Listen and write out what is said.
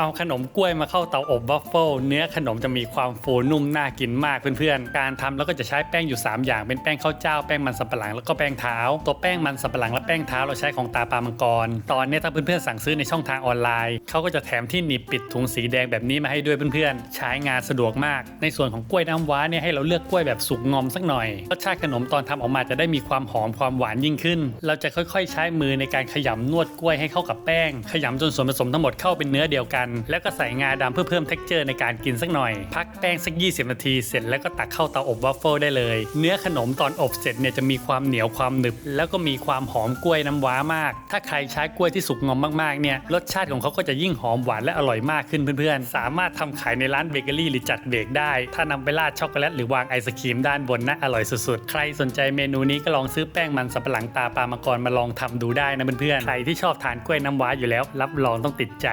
เอาขนมกล้วยมาเข้าเตาอบวัฟเฟิลเนื้อขนมจะมีความฟูนุ่มน่ากินมากเพื่อนๆ การทำแล้วก็จะใช้แป้งอยู่ 3 อย่าง เป็นแป้งข้าวเจ้าแป้งมันสำปะหลังแล้วก็แป้งเท้า ตัวแป้งมันสำปะหลังและแป้งเท้าเราใช้ของตาปลามังกร ตอนนี้ถ้าเพื่อนๆสั่งซื้อในช่องทางออนไลน์เขาก็จะแถมที่หนีบปิดถุงสีแดงแบบนี้มาให้ด้วยเพื่อนๆ ใช้งานสะดวกมาก ในส่วนของกล้วยน้ำว้าเนี่ยให้เราเลือกกล้วยแบบสุกงอมสักหน่อยรสชาติขนมตอนทำออกมาจะได้มีความหอมความหวานยิ่งขึ้น เราจะค่อยๆ ใช้มือในการขยำนวดกล้วยให้เข้ากับแป้ง ขยำจนส่วนผสมทั้งหมดเข้าเป็นเนื้อเดียวกันแล้วก็ใส่งาดำเพื่อเพิ่ม t e x t อร์ในการกินสักหน่อย พักแป้งสัก 20 นาที เสร็จแล้วก็ตักเข้าเตาอบวัฟเฟิลได้เลย เนื้อขนมตอนอบเสร็จเนี่ยจะมีความเหนียวความหนึบ แล้วก็มีความหอมกล้วยน้ำว้ามาก ถ้าใครใช้กล้วยที่สุกงอมมากๆเนี่ยรสชาติของเขาก็จะยิ่งหอมหวานและอร่อยมากขึ้นเพื่อนๆ สามารถทำขายในร้านเบเกอรี่หรือจัดเบรกได้ ถ้านำไปราดช็อกโกแลตหรือวางไอศครีมด้านบนนะอร่อยสุดๆ ใครสนใจเมนูนี้ก็ลองซื้อแป้งมันสำปะหลังตาปลามังกรมาลองทำดูได้นะเพื่อนๆ ใครที่ชอบทานกล้วยน้ำว้าอยู่แล้ว รับรองต้องติดใจ